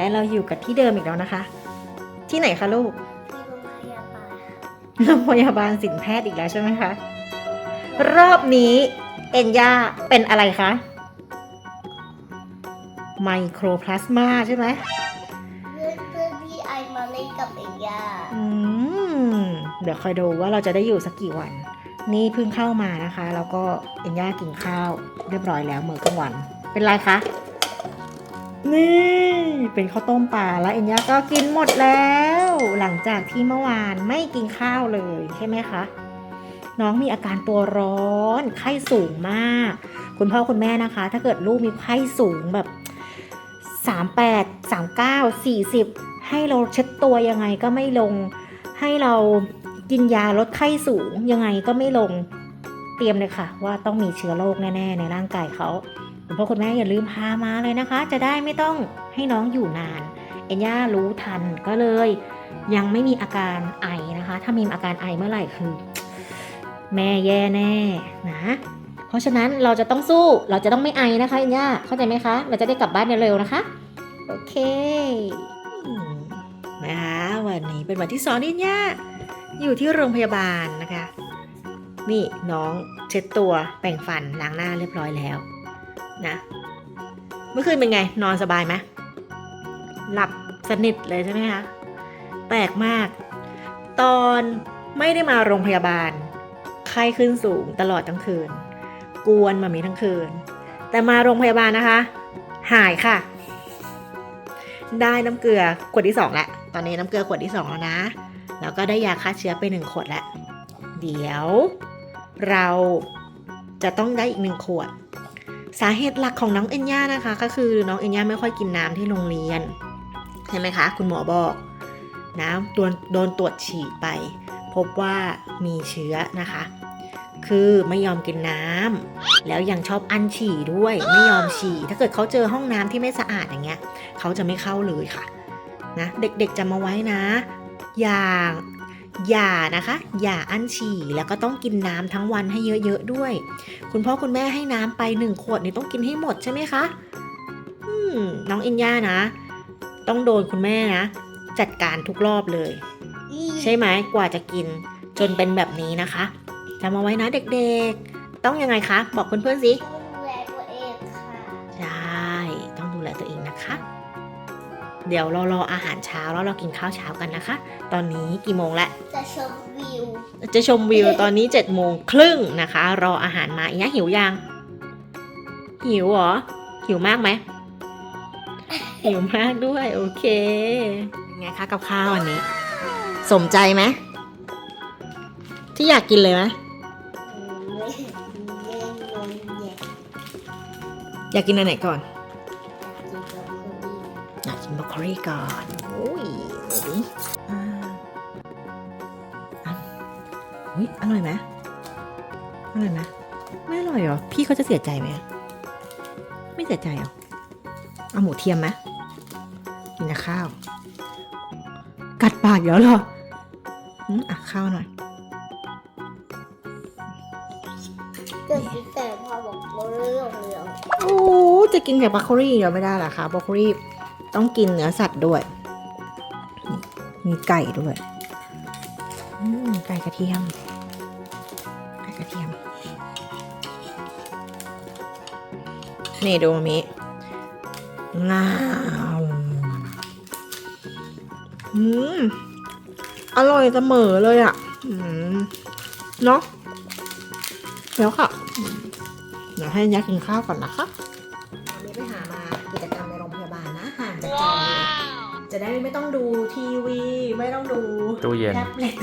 และเราอยู่กับที่เดิมอีกแล้วนะคะ ที่ไหนคะลูกที่โรงพยาบาลโรงพยาบาลสินแพทย์อีกแล้วใช่ไหมคะ รอบนี้เอ็นย่าเป็นอะไรคะไมโครพลาสมาใช่ไหมเพื่อนเพื่อนที่ไอมาเล่นกับเอกย่าอืมเดี๋ยวคอยดูว่าเราจะได้อยู่สักกี่วัน นี่เพิ่งเข้ามานะคะ แล้วก็เอ็นย่ากินข้าวเรียบร้อยแล้วมื้อกลางวัน เป็นไรคะ นี่เป็นข้าวต้มปลาแล้วเอ็นย่าก็กินหมดแล้ว หลังจากที่เมื่อวานไม่กินข้าวเลยใช่ไหมคะ น้องมีอาการตัวร้อนไข้สูงมาก คุณพ่อคุณแม่นะคะ ถ้าเกิดลูกมีไข้สูงแบบ 38 39 40 ให้เราเช็ดตัวยังไงก็ไม่ลง ให้เรากินยาลดไข้สูงยังไงก็ไม่ลง เตรียมเลยค่ะ ว่าต้องมีเชื้อโรคแน่ๆในร่างกายเขา คุณพ่อคุณแม่อย่าลืมพามาเลยนะคะ จะได้ไม่ต้องให้น้องอยู่นาน เอ็นย่ารู้ทันก็เลย ยังไม่มีอาการไอนะคะ ถ้ามีอาการไอเมื่อไหร่คือ แม่แย่แน่นะ เพราะฉะนั้นเราจะต้องสู้เราจะต้องไม่ไอนะคะเอ็นย่าเข้าใจไหมคะ เราจะได้กลับบ้านเร็วๆนะคะโอเคนะคะวันนี้เป็นวันที่สองนี่ย่าอยู่ที่โรงพยาบาลนะคะ นี่น้องเช็ดตัวแปรงฟันล้างหน้าเรียบร้อยแล้ว นะ เมื่อคืนเป็นไง นอนสบายไหมหลับสนิทเลยใช่ไหมคะแปลกมาก ตอนไม่ได้มาโรงพยาบาล ไข้ขึ้นสูงตลอดทั้งคืน กวนมามีทั้งคืน แต่มาโรงพยาบาลนะคะ หายค่ะ ได้น้ำเกลือขวดที่สองแล้วตอนนี้น้ำเกลือขวดที่สองแล้วนะ แล้วก็ได้ยาฆ่าเชื้อไปหนึ่งขวดแล้ว เดี๋ยวเราจะต้องได้อีกหนึ่งขวด สาเหตุหลักของน้องเอ็นย่านะคะ ก็คือน้องเอ็นย่าไม่ค่อยกินน้ำที่โรงเรียนใช่ไหมคะ คุณหมอบอกนะโดนโดนตรวจฉี่ไป พบว่ามีเชื้อนะคะ คือไม่ยอมกินน้ำแล้วยังชอบอั้นฉี่ด้วยไม่ยอมฉี่ถ้าเกิดเขาเจอห้องน้ำที่ไม่สะอาดอย่างเงี้ยเขาจะไม่เข้าเลยค่ะนะเด็กๆจำมาไว้นะ อย่าง อย่านะคะ อย่าอั้นฉี่แล้วก็ต้องกินน้ำทั้งวันให้เยอะๆด้วย คุณพ่อคุณแม่ให้น้ำไปหนึ่งขวดนี่ต้องกินให้หมดใช่ไหมคะอืมน้องอินย่านะ ต้องโดนคุณแม่นะ จัดการทุกรอบเลย ใช่ไหมกว่าจะกินจนเป็นแบบนี้นะคะจำเอาไว้นะเด็กๆ ต้องยังไงคะ บอกเพื่อนๆสิ เดี๋ยวเรารออาหารเช้าแล้วเรากินข้าวเช้ากันนะคะ ตอนนี้กี่โมงแล้วจะชมวิว จะชมวิวตอนนี้7จ็ดโมงครึ่งนะคะ รออาหารมาอีกนะหิวยัง หิวเหรอ หิวมากไหม หิวมากด้วย โอเคเป็นไงคะกับข้าววันนี้ สมใจไหมที่อยากกินเลยไหมอยากกินอันไหนก่อนอยากกิน บรอกโคลีก่อนโอ้ยดูดิอ่าอะอุ้ยอร่อยไหมอร่อยไหมไม่อร่อยเหรอ พี่เขาจะเสียใจไหมอะไม่เสียใจเหรอ เอาหมูเทียมไหมกินกับข้าว กัดปากเดี๋ยวเหรออืมอะข้าวหน่อยเกิดแต่พอบอกเรื่องเรื่องโอ้จะกินแต่บรอกโคลีเดี๋ยวไม่ได้เหรอคะบรอกโคลี ต้องกินเนื้อสัตว์ด้วย มีไก่ด้วยอืมไก่กระเทียม ไก่กระเทียม นี่ดูมามิงามอืม อร่อยเสมอเลยอะอืมเนาะแล้วค่ะ เดี๋ยวให้ยักษ์กินข้าวก่อนนะคะ จะได้ไม่ต้องดูทีวี ไม่ต้องดูตู้เย็นแท็บเล็ต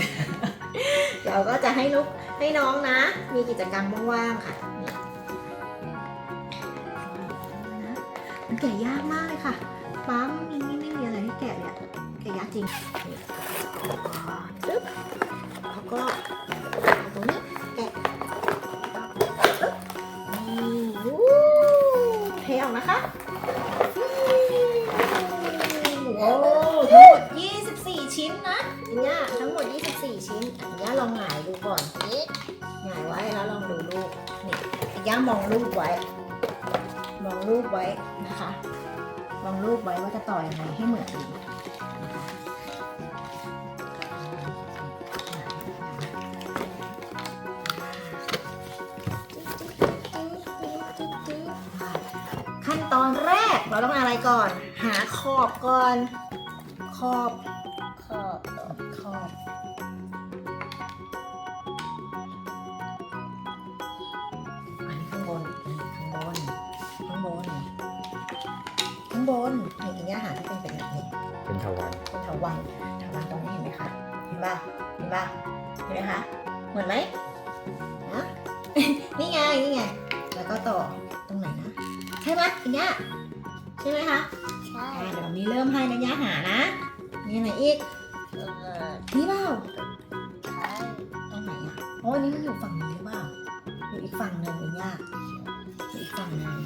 เราก็จะให้ลูกให้น้องนะ มีกิจกรรมว่างๆค่ะนี่มันแกะยากมากเลยค่ะปั๊มมีนี่ไม่มีอะไรให้แกะเลยอะแกะยากจริงนี่ปึ๊บแล้วก็เอาตรงนี้แกะนี่วู้เทออกนะคะ โอ้ทั้งหมด 24 ชิ้นนะอันเนี้ทั้งหมด 24 ชิ้นอันเนี้ลองหงายดูก่อนนี่หงายไว้แล้วลองดูรูปนี่อันเนี้มองรูปไว้ มองรูปไว้นะคะวลองรูปไว้ว่าจะต่อยังไงให้เหมือนดีนขั้นตอนแรกเราต้องอะไรก่อน หาขอบก่อน ขอบ ขอบขอบ อันนี้ข้างบนอันนี้ข้างบน ข้างบน ข้างบนนี่อย่างเงี้ยหาที่เป็นเป็นแบบนี้เป็นทวารเป็นเถาวันเถาวันตรงนี้เห็นไหมคะ เห็นป่ะ เห็นป่ะ เห็นไหมคะ เหมือนไหมนะนี่ไง นี่ไง แล้วก็ต่อตรงไหนนะ ใช่ไหมอย่างเงี้ยใช่ไหมคะใช่ อ่าเดี๋ยวมีเริ่มให้ระยะหานะ มีอันไหนอีกนี่เปล่าตรงไหนอะโอ้อันนี้มันอยู่ฝั่งนี้หรือเปล่าอยู่อีกฝั่งหนึ่งเป็นยากอยู่อีกฝั่งหนึ่ง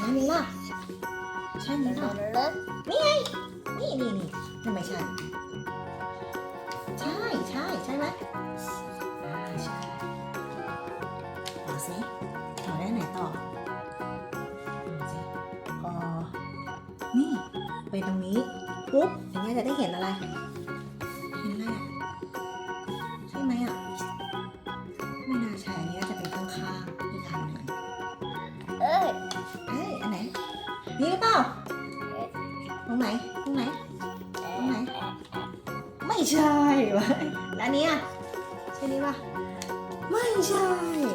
นั่นนี่ล่ะใช่ไหมมันล่ะเลิกนี่นี่นี่ทำไมใช่ใช่ใช่ใช่ไหมอ่าใช่ต่อสิต่อได้ไหนต่อ ไปตรงนี้ปุ๊บอย่างเงี้ยจะได้เห็นอะไร เห็นอะไรอะใช่ไหมอะ ไม่น่าใช่อันนี้น่าจะเป็นข้างๆอีกอันหนึ่งเอ้ยเอ้ยอันไหน นี่หรือเปล่า ตรงไหน ตรงไหน ตรงไหน ไม่ใช่วะแล้วอันเนี้อะใช่นี่ปะไม่ใช่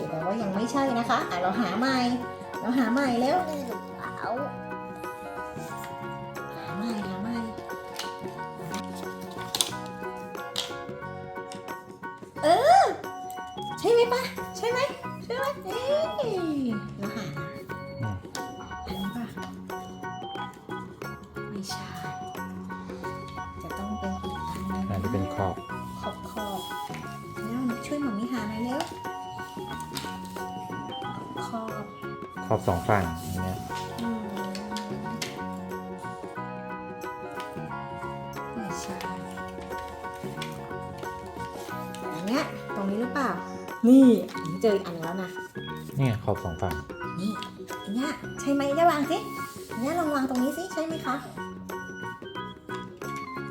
แต่ว่ายังไม่ใช่นะคะ อะเราหาใหม่ เราหาใหม่แล้ว ใช่ไหมเอ้ยเราหานะอันนี้ปะไม่ใช่ จะต้องเป็นอีกอันหนึงอันที่เป็นขอบขอบขอบแล้วช่วยหมอมิหาหน่อยเร็วขอบขอบสองฝั่งอย่างเงี้ยอืมไม่ใช่อันเนี้ยตรงนี้หรือเปล่า นี่อันนี้เจออีกอันแล้วนะ เนี่ยขอบสองฝั่งนี่อันเนี้ยใช่ไหมได้วางสิอันเนี้ยลองวางตรงนี้สิใช่ไหมคะ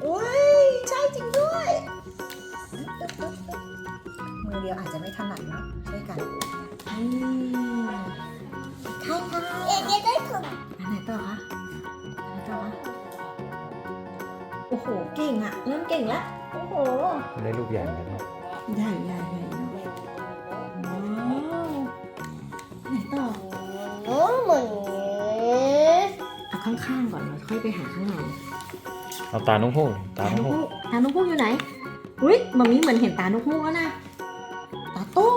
โอ้ยใช่จริงด้วยมือเดียวอาจจะไม่ถนัดเนาะช่วยกันอืมใช่ค่ะเอ็งจะได้ถึงอันไหนต่อคะอันไหนต่อคะโอ้โหเก่งอะเริ่มเก่งแล้วโอ้โห ได้รูปใหญ่เหมือนกันเนาะใหญ่ใหญ่ใหญ่ ข้างๆก่อนแล้วค่อยไปหาข้างในเอาตานุ่งหูกตาตานุ่นงกหูฮูกกตานกฮูกอยู่ไหน อุ้ยมัมมี่เหมือนเห็นตานกฮูกแล้วนะ ตาตู้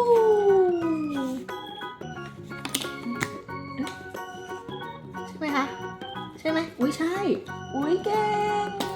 ใช่ไหมคะ ใช่ไหม อุ้ยใช่ อุ้ยเก่ง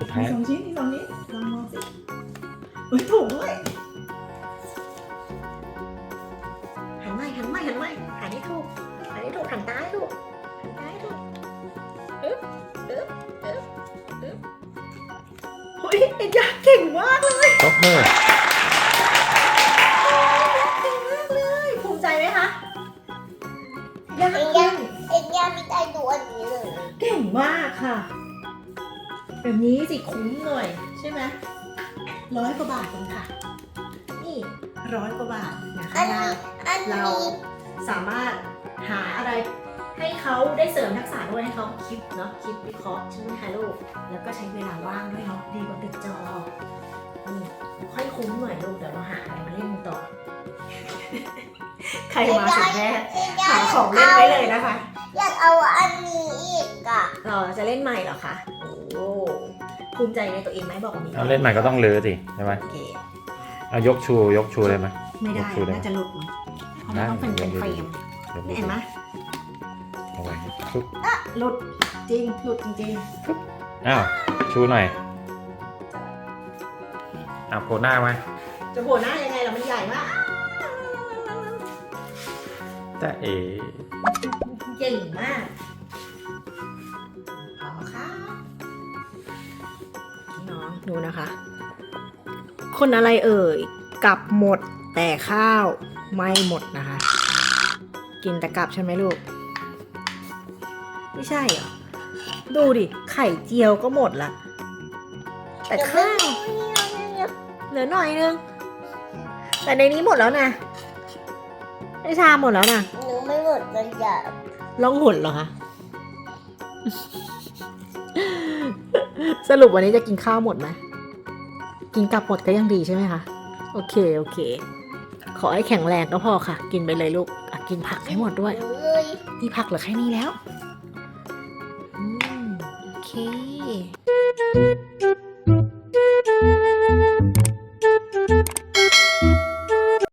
สุดท้ายมีสองชิ้นมีสองชิ้นลองมองสิอุ้ยถูกด้วยหันไม่หันไม่หันไม่หันให้ถูกหันให้ถูกหันตาให้ถูกหันตาให้ถูกอึ๊บอึ๊บอึ๊บอึ๊บเฮ้ยเอ็นยาเก่งมากเลยตบมือเก่งมากเลยภูมิใจไหมคะยากเอ็งขึ้ยังนเอ็งยังไม่ได้ดูอันนี้เลย เก่งมากค่ะ แบบนี้สิคุ้มหน่อยใช่ไหมร้อยกว่าบาทเองค่ะ นี่ร้อยกว่าบาทนะอัคะนนี้อันเรานี้สามารถหาอะไรให้เขาได้เสริมทักษะด้วยให้เขาคิดเนาะคิดวิเคราะห์ใช่ไหมคะลูกแล้วก็ใช้เวลาว่างด้วยเนาะดีกว่าติดจออืมค่อยคุ้มหน่อยลูกเดี๋ยวเราหาอะไรมาเล่นกันต่อ ใครมาถึงแม่หาของเล่นไว้เลยนะคะ อยากเอาอันนี้อีกอะเราจะเล่นใหม่เหรอคะโอ้ ภูมิใจในตัวเองไหมบอกว่ามีเอาเล่นใหม่ก็ต้องลื้อสิใช่ไหมโอเคเอายกชูยกชูได้ไหม ไม่ได้ยกชูได้น่าจะหลุดมั้งเพราะมันต้องเป็นเป็นเฟรมเดี๋ยวนี่เห็นไหมเอาไว้ปึ๊บหลุดจริงหลุดจริงอ้าวชูหน่อยอะโผล่หน้ามาๆจะโผล่หน้ายังไงล่ะมันใหญ่มากแต่เอ๋เก่งมาก ดูนะคะ คนอะไรเอ่ยกลับหมดแต่ข้าวไม่หมดนะคะ กินแต่กลับใช่ไหมลูก ไม่ใช่เหรอ ดูดิ ไข่เจียวก็หมดละ แต่ข้าวเหลือหน่อยนึง แต่ในนี้หมดแล้วนะในชามหมดแล้วนะหนูไม่หมดเลยจ้ะล่องหนเหรอคะ สรุปวันนี้จะกินข้าวหมดไหมกินกลับหมดก็ยังดีใช่ไหมคะ โอเค โอเค ขอให้แข็งแรงก็พอค่ะ กินไปเลยลูกกินผักให้หมดด้วย นี่ผักเหลือแค่นี้แล้วอืมโอเค